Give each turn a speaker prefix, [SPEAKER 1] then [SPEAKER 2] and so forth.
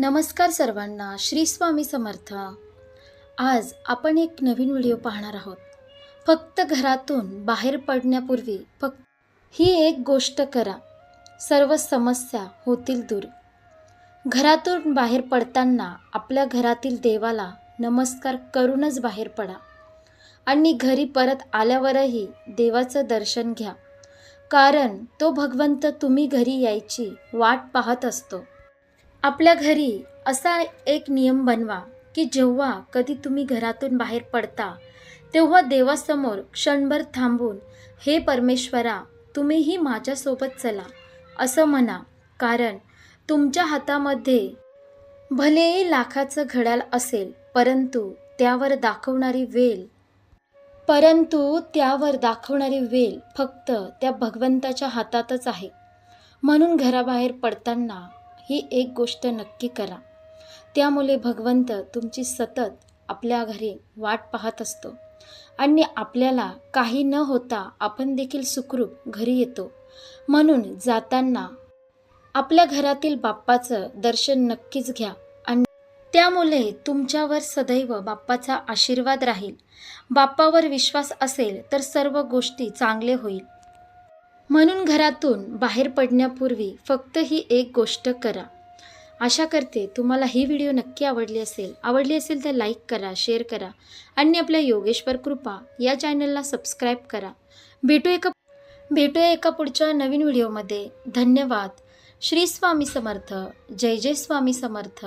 [SPEAKER 1] नमस्कार सर्वांना श्री स्वामी समर्थ. आज आपण एक नवीन व्हिडिओ पाहणार आहोत. फक्त घरातून बाहेर पडण्यापूर्वी फक्त ही एक गोष्ट करा. सर्व समस्या होतील दूर. घरातून बाहेर पडताना आपल्या घरातील देवाला नमस्कार करूनच बाहेर पडा. आणि घरी परत आल्यावरही देवाचं दर्शन घ्या. कारण तो भगवंत तुम्ही घरी यायची वाट पाहत असतो. आपल्या घरी असा एक नियम बनवा की जेव्हा कधी तुम्ही घरातून बाहेर पडता तेव्हा देवासमोर क्षणभर थांबून हे परमेश्वरा तुम्हीही माझ्यासोबत चला असं म्हणा कारण तुमच्या हातामध्ये भलेही लाखाचं घड्याळ असेल परंतु त्यावर दाखवणारी वेल परंतु त्यावर दाखवणारी वेल फक्त त्या भगवंताच्या हातातच आहे. म्हणून घराबाहेर पडताना ही एक गोष्ट नक्की करा. त्यामुळे भगवंत तुमची सतत आपल्या घरी वाट पाहत असतो. आणि आपल्याला काही न होता आपण देखील सुखरूप घरी येतो. म्हणून जाताना आपल्या घरातील बाप्पाचं दर्शन नक्कीच घ्या. आणि त्यामुळे तुमच्यावर सदैव बाप्पाचा आशीर्वाद राहील. बाप्पावर विश्वास असेल तर सर्व गोष्टी चांगले होईल. म्हणून घरातून बाहेर पडण्यापूर्वी फक्त ही एक गोष्ट करा. आशा करते तुम्हाला ही व्हिडिओ नक्की आवडली असेल. आवडली असेल तर लाईक करा शेअर करा आणि आपल्या योगेश्वर कृपा या चॅनलला सबस्क्राईब करा. भेटू एका भेटूया एका पुढच्या नवीन व्हिडिओमध्ये. धन्यवाद. श्री स्वामी समर्थ. जय जय स्वामी समर्थ.